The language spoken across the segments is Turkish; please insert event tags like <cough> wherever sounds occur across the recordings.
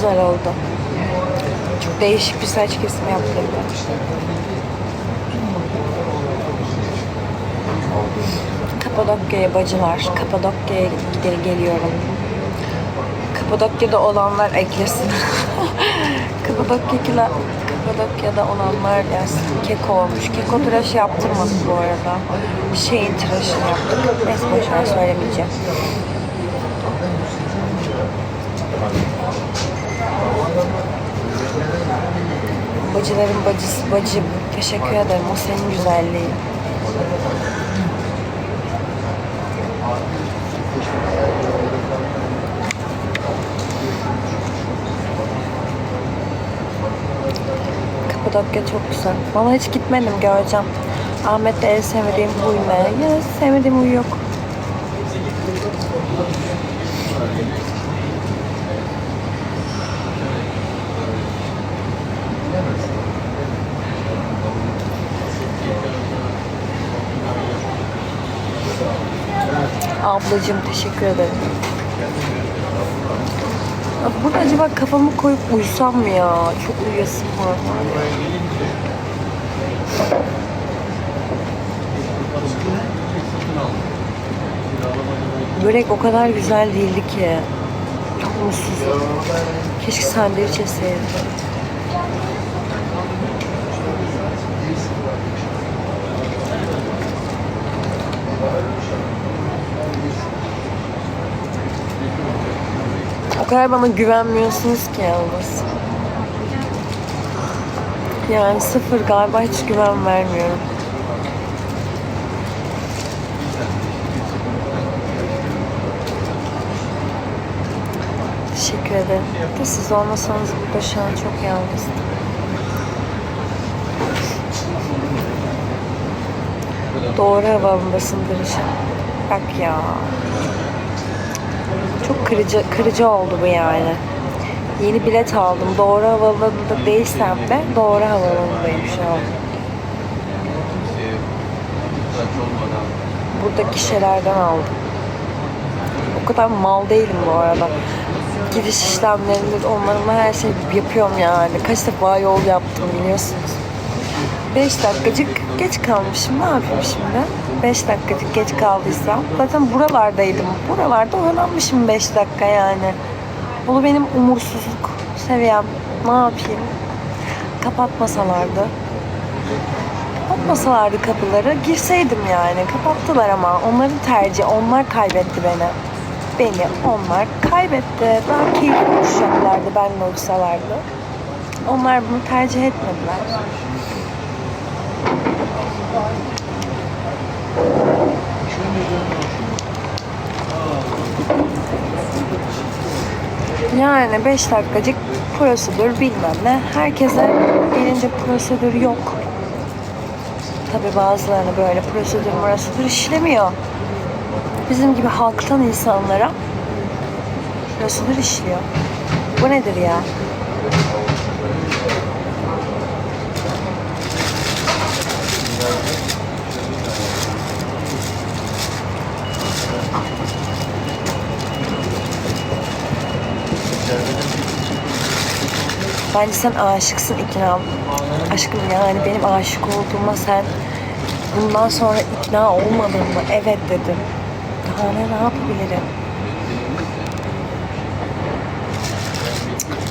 güzel oldu. Çok değişik bir saç kesimi yaptırdı. Kapadokya'ya bacılar. Kapadokya'ya gel- geliyorum. Kapadokya'da olanlar eklesin. <laughs> Kapadokya'da Kapadokya'da olanlar yazsın. Keko olmuş. Keko tıraşı yaptırmadık bu arada. Şeyin tıraşını yaptık. Neyse boşver söylemeyeceğim. Bacıların bacısı bacım. Teşekkür ederim. O senin güzelliğin. Kapadokya çok güzel. Valla hiç gitmedim göreceğim. Ahmet'te en sevmediğim huy ne? Ya sevmediğim huy yok. Ablacığım teşekkür ederim. Ya Burada acaba kafamı koyup uyusam mı ya? Çok uyuyasım var. Börek o kadar güzel değildi ki. Çok mutsuzum. Keşke sandviç yeseydim. Kadar bana güvenmiyorsunuz ki yalnız. Yani sıfır galiba hiç güven vermiyorum. Teşekkür ederim. De siz olmasanız burada şu an çok yalnızdım. Doğru havamdasın Dırışım. Bak ya. Kırıcı, kırıcı oldu bu yani. Yeni bilet aldım. Doğru havaalanında değilsem de doğru havaalanındayım şu an. Buradaki şeylerden aldım. O kadar mal değilim bu arada. Gidiş işlemlerinde onlarımla her şey yapıyorum yani. Kaç defa yol yaptım biliyorsunuz. 5 dakikacık geç kalmışım. Ne yapayım şimdi? 5 dakikacık geç kaldıysam. Zaten buralardaydım. Buralarda oyalanmışım 5 dakika yani. Bu benim umursuzluk seviyem. Ne yapayım? Kapatmasalardı. Kapatmasalardı kapıları girseydim yani. Kapattılar ama onların tercihi. Onlar kaybetti beni. Beni onlar kaybetti. Daha keyifli uçacaklardı benimle uçsalardı. Onlar bunu tercih etmediler. Yani 5 dakikacık prosedür bilmem ne. Herkese gelince prosedür yok. Tabi bazılarına böyle prosedür prosedür işlemiyor. Bizim gibi halktan insanlara prosedür işliyor. Bu nedir ya? Bence sen aşıksın ikna. Aşkım yani benim aşık olduğuma sen bundan sonra ikna olmadın mı? Evet dedim. Daha ne, ne yapabilirim?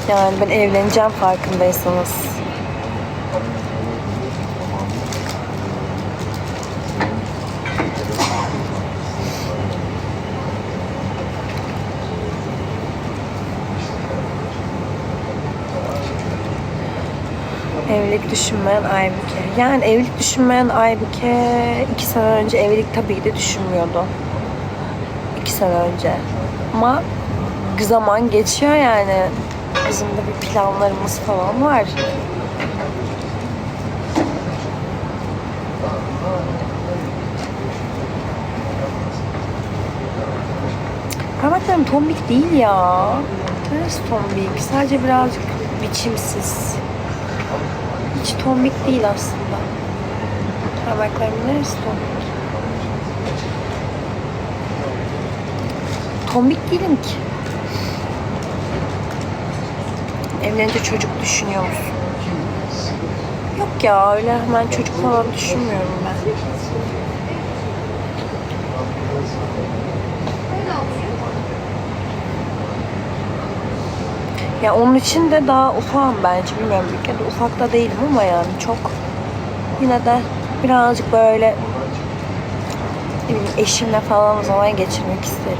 Yani ben evleneceğim farkındaysanız. Evlilik düşünmeyen Aybüke. Yani evlilik düşünmeyen Aybüke iki sene önce evlilik tabii de düşünmüyordu. İki sene önce. Ama zaman geçiyor yani. Bizim de bir planlarımız falan var. Parmaklarım tombik değil ya. Neresi tombik? Sadece birazcık biçimsiz. Hiç tombik değil aslında. Parmaklarımın neresi tombik? Tombik değilim ki. Evlenince çocuk düşünüyor? Yok ya öyle hemen çocuk falan düşünmüyorum ben. Ya onun için de daha ufağım bence bilmiyorum bir kere ufak da değilim ama yani çok yine de birazcık böyle ne eşimle falan zaman geçirmek isterim.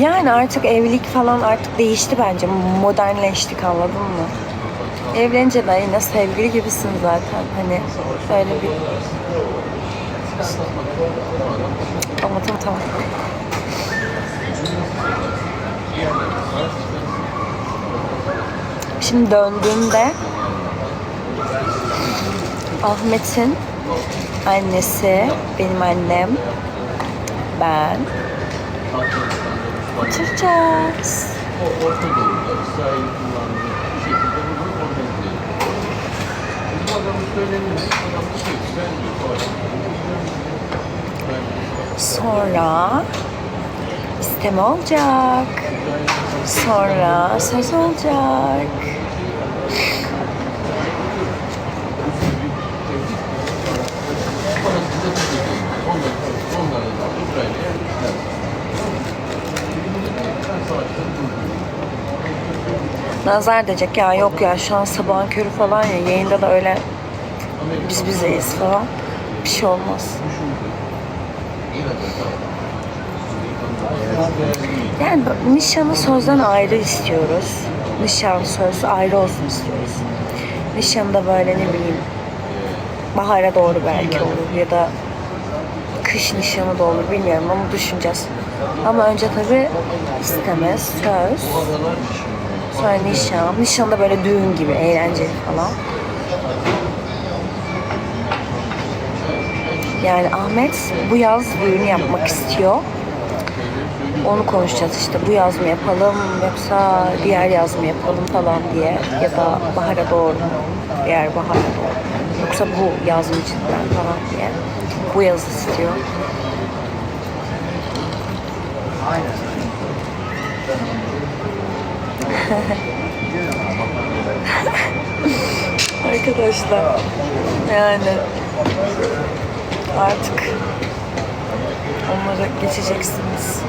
Yani artık evlilik falan artık değişti bence. Modernleştik anladın mı? Evlenince de yine sevgili gibisin zaten. Hani böyle bir... Tamam tamam. Şimdi döndüğümde Ahmet'in annesi, benim annem, ben oturacağız. O Orta Doğu'da İsrail kullandığı bir şekilde bunu organize ediyor. Bu adamı söylemiyor. Adam diyor ki ben diyor bu adamı ben Sonra isteme olacak. Sonra söz olacak. Nazar diyecek ya yok ya şu an sabahın körü falan ya yayında da öyle biz bizeyiz falan. Bir şey olmaz. Yani nişanı sözden ayrı istiyoruz. Nişan söz ayrı olsun istiyoruz. Nişanı da böyle ne bileyim bahara doğru belki olur ya da kış nişanı da olur bilmiyorum ama düşüneceğiz. Ama önce tabii isteme, söz, sonra nişan. Nişan da böyle düğün gibi eğlenceli falan. Yani Ahmet bu yaz düğün yapmak istiyor. Onu konuşacağız işte. Bu yaz mı yapalım yoksa diğer yaz mı yapalım falan diye. Ya da bahara doğru mu? Diğer bahara doğru yoksa bu yaz mı cidden falan diye. Bu yaz istiyor. <laughs> Arkadaşlar yani artık onlara geçeceksiniz.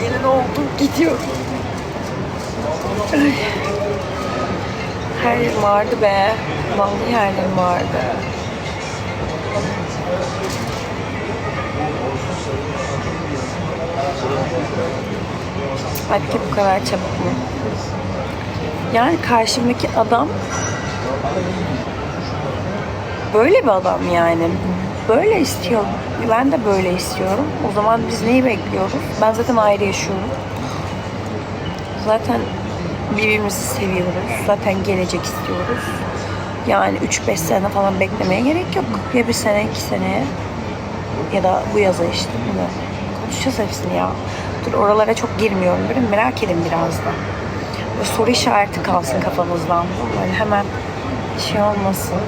Gelin oldum gidiyorum. Ay. Her yerim ağrıdı be. Vallahi her yerim ağrıdı. Belki bu kadar çabuk mu? Yani karşımdaki adam böyle bir adam yani. Böyle istiyor. Ben de böyle istiyorum. O zaman biz neyi bekliyoruz? Ben zaten ayrı yaşıyorum. Zaten birbirimizi seviyoruz. Zaten gelecek istiyoruz. Yani 3-5 sene falan beklemeye gerek yok. Ya bir sene, iki seneye ya da bu yaza işte. Konuşacağız hepsini ya. Dur oralara çok girmiyorum. Merak edin biraz da. Soru işareti kalsın kafanızdan. Böyle hemen şey olmasın.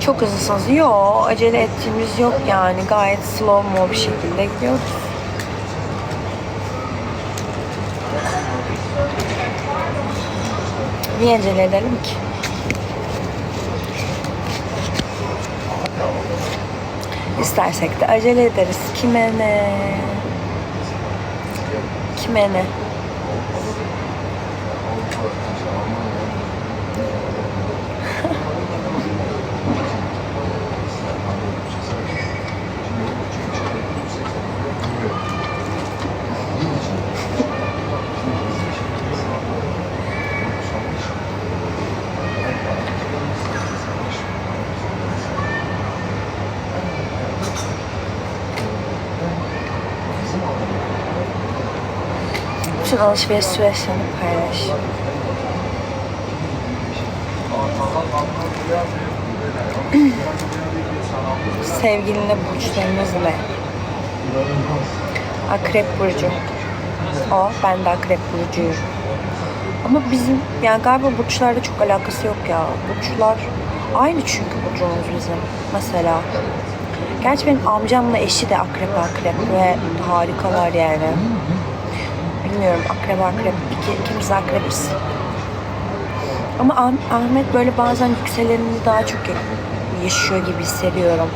Çok hızlısınız. Yok acele ettiğimiz yok yani. Gayet slow mo bir şekilde gidiyoruz. Niye acele edelim ki? İstersek de acele ederiz. Kime ne? Kime ne? Bütün alışveriş süreçlerini paylaş. <clears throat> Sevgilinle burçlarınız ne? Akrep burcu. O, ben de akrep burcuyum. Ama bizim, yani galiba burçlarla çok alakası yok ya. Burçlar aynı çünkü burcumuz bizim. Mesela. Gerçi benim amcamla eşi de akrep akrep ve harikalar yani. Bilmiyorum akrep akrep. İki, ikimiz akrebiz. Ama Ah- Ahmet böyle bazen yükselenini daha çok yaşıyor gibi hissediyorum.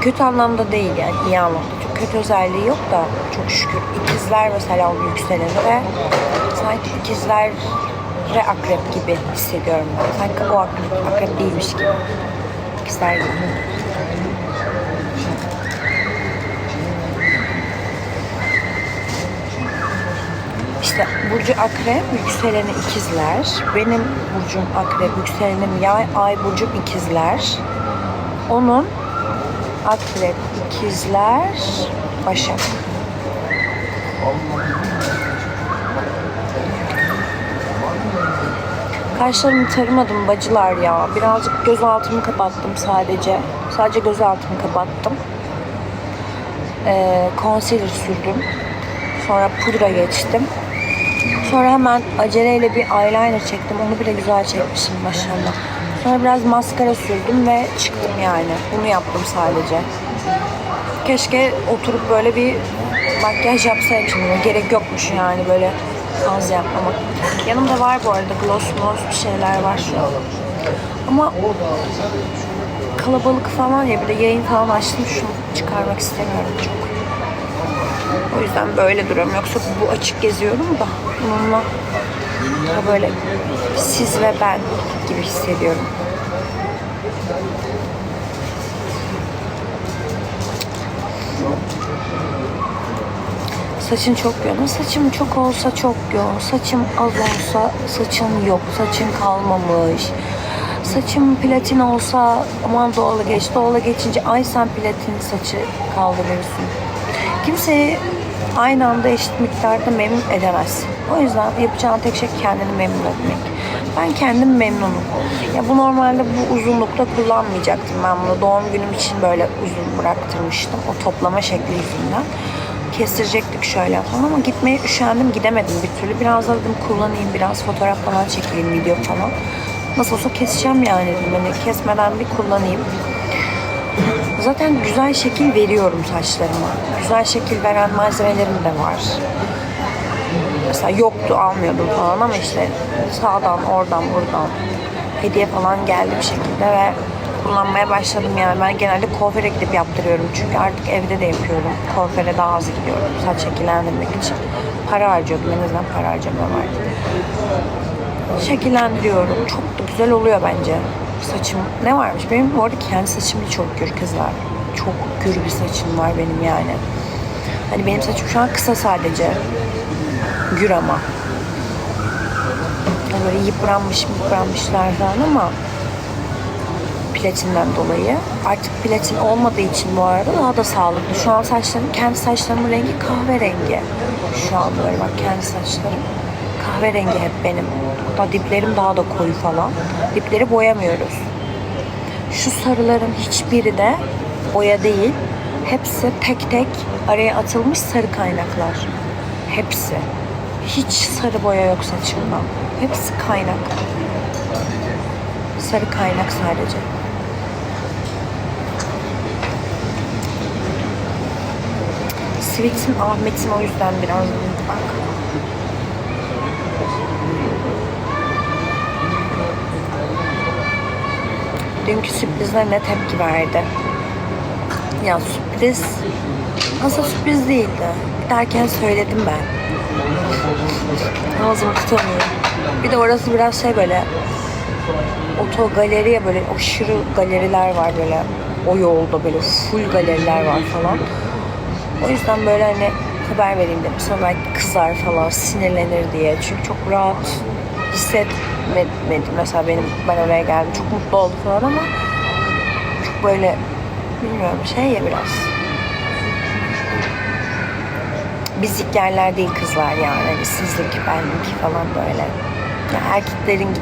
Kötü anlamda değil yani iyi anlamda. Çok kötü özelliği yok da çok şükür. İkizler mesela onun yükseleni ve sanki ikizler akrep gibi hissediyorum ben. Sanki o akrep, akrep değilmiş gibi. İkizler gibi. İşte Burcu Akrep, yükseleni ikizler. Benim Burcum Akrep, yükselenim Yay, Ay Burcum ikizler. Onun Akrep, ikizler, Başak. Kaşlarımı tarımadım bacılar ya. Birazcık göz altımı kapattım sadece. Sadece göz altımı kapattım. Ee, concealer sürdüm. Sonra pudra geçtim. Sonra hemen aceleyle bir eyeliner çektim. Onu bile güzel çekmişim maşallah. Sonra biraz maskara sürdüm ve çıktım yani. Bunu yaptım sadece. Keşke oturup böyle bir makyaj yapsaymışım. Gerek yokmuş yani böyle az yapmamak. Yanımda var bu arada gloss gloss bir şeyler var şu. Ama kalabalık falan ya bir de yayın falan açtım şunu çıkarmak istemiyorum çok. O yüzden böyle duruyorum. Yoksa bu açık geziyorum da da böyle siz ve ben gibi hissediyorum. Saçın çok yoğun. Saçım çok olsa çok yoğun. Saçım az olsa saçın yok. Saçın kalmamış. Saçım platin olsa aman doğala geç. Doğala geçince ay sen platin saçı kaldırıyorsun. Kimseyi aynı anda eşit miktarda memnun edemezsin. O yüzden yapacağın tek şey kendini memnun etmek. Ben kendim memnunum. Ya bu normalde bu uzunlukta kullanmayacaktım ben bunu. Doğum günüm için böyle uzun bıraktırmıştım. O toplama şekli yüzünden. Kestirecektik şöyle falan ama gitmeye üşendim gidemedim bir türlü. Biraz da dedim kullanayım biraz fotoğraf falan çekeyim video falan. Nasıl olsa keseceğim yani dedim. Hani kesmeden bir kullanayım. Zaten güzel şekil veriyorum saçlarıma. Güzel şekil veren malzemelerim de var. Mesela yoktu almıyordum falan ama işte sağdan oradan buradan hediye falan geldi bir şekilde ve kullanmaya başladım yani. Ben genelde kuaföre gidip yaptırıyorum çünkü artık evde de yapıyorum. Kuaföre daha az gidiyorum saç şekillendirmek için. Para harcıyordum en azından para harcamıyorum artık. Şekillendiriyorum. Çok da güzel oluyor bence. Saçım ne varmış? Benim bu arada kendi saçım da çok gür kızlar. Çok gür bir saçım var benim yani. Hani benim saçım şu an kısa sadece. Gür ama. Hani böyle yıpranmış yıpranmışlar falan ama platinden dolayı. Artık platin olmadığı için bu arada daha da sağlıklı. Şu an saçlarım, kendi saçlarımın rengi kahverengi. Şu an böyle bak kendi saçlarım. Kahverengi hep benim. Hatta diplerim daha da koyu falan. Dipleri boyamıyoruz. Şu sarıların hiçbiri de boya değil. Hepsi tek tek araya atılmış sarı kaynaklar. Hepsi. Hiç sarı boya yok saçımda. Hepsi kaynak. Sarı kaynak sadece. Sweet'im Ahmet'im o yüzden biraz bak. Dünkü sürprizler ne tepki verdi? Ya sürpriz aslında sürpriz değildi. Derken söyledim ben. Ağzımı tutamıyorum. Bir de orası biraz şey böyle oto galeriye böyle aşırı galeriler var böyle o yolda böyle full galeriler var falan. O yüzden böyle hani haber vereyim dedim. Sonra belki kızar falan sinirlenir diye. Çünkü çok rahat hissetmedim. Mesela benim ben oraya geldim. Çok mutlu oldu falan ama çok böyle bilmiyorum şey ya biraz. Bizlik yerler değil kızlar yani. Hani sizlik, benlik falan böyle. Yani erkeklerin